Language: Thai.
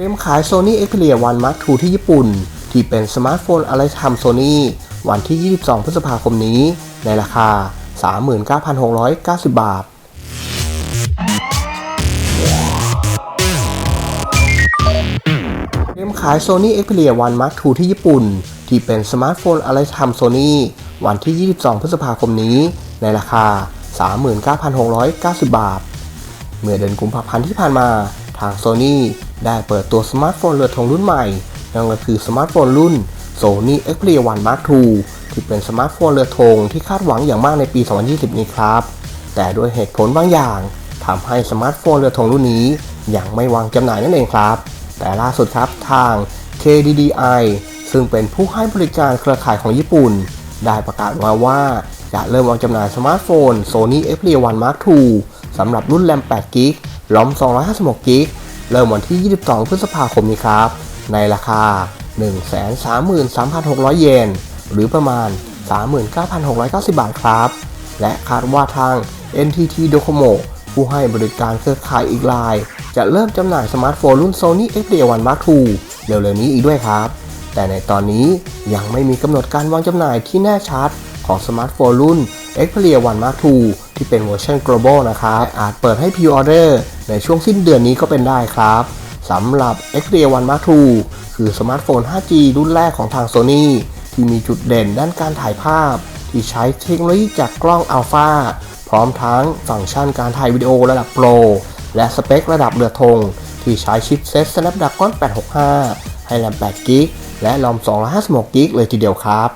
เตรียมขาย Sony Xperia One Mark II ที่ญี่ปุ่น ที่เป็นสมาร์ทโฟนอะไรทำ Sony วันที่ 22 พฤษภาคมนี้ ในราคา 39,690 บาท เตรียมขาย Sony Xperia One Mark II ที่ญี่ปุ่น ที่เป็นสมาร์ทโฟนอะไรทำ Sony วันที่ 22 พฤษภาคมนี้ ในราคา 39,690 บาท เมื่อเดือนกุมภาพันธ์ที่ผ่านมา ทาง Sony ได้เปิดตัวสมาร์ทโฟนเรือธงรุ่นใหม่ นั่นก็คือสมาร์ทโฟนรุ่น Sony Xperia One Mark II ที่เป็นสมาร์ทโฟนเรือธงที่คาดหวังอย่างมากในปี 2020 นี้ครับ แต่ด้วยเหตุผลบางอย่างทำให้สมาร์ทโฟนเรือธงรุ่นนี้ยังไม่วางจำหน่ายนั่นเองครับ แต่ล่าสุดครับทาง KDDI ซึ่งเป็นผู้ให้บริการเครือข่ายของญี่ปุ่น ได้ประกาศมาว่าจะเริ่มวางจำหน่ายสมาร์ทโฟน Sony Xperia One Mark II สำหรับรุ่นแรม8 g b รอม 256 g b เริ่มวันที่ 22 พฤษภาคมนี้ครับ ในราคา 133,600 เยน หรือประมาณ 39,690 บาทครับ และคาดว่าทาง NTT Docomo ผู้ให้บริการเครือข่ายอีกราย จะเริ่มจำหน่ายสมาร์ทโฟนรุ่น Sony Xperia One Mark II เร็วๆนี้อีกด้วยครับ แต่ในตอนนี้ยังไม่มีกำหนดการวางจำหน่ายที่แน่ชัดของสมาร์ทโฟนรุ่น Xperia One Mark II ที่เป็นเวอร์ชัน global นะครับ อาจเปิดให้ pre-order ในช่วงสิ้นเดือนนี้ก็เป็นได้ครับสำหรับ Xperia One Mark II คือสมาร์ทโฟน 5G รุ่นแรกของทาง Sony ที่มีจุดเด่นด้านการถ่ายภาพ ที่ใช้เทคโนโลยีจากกล้อง Alpha พร้อมทั้งฟังก์ชันการถ่ายวิดีโอระดับโปร และสเปคระดับเรือธง ที่ใช้ชิปเซ็ต Snapdragon 865 ให้แรม8 g b และรอม256 g b เลยทีเดียวครับ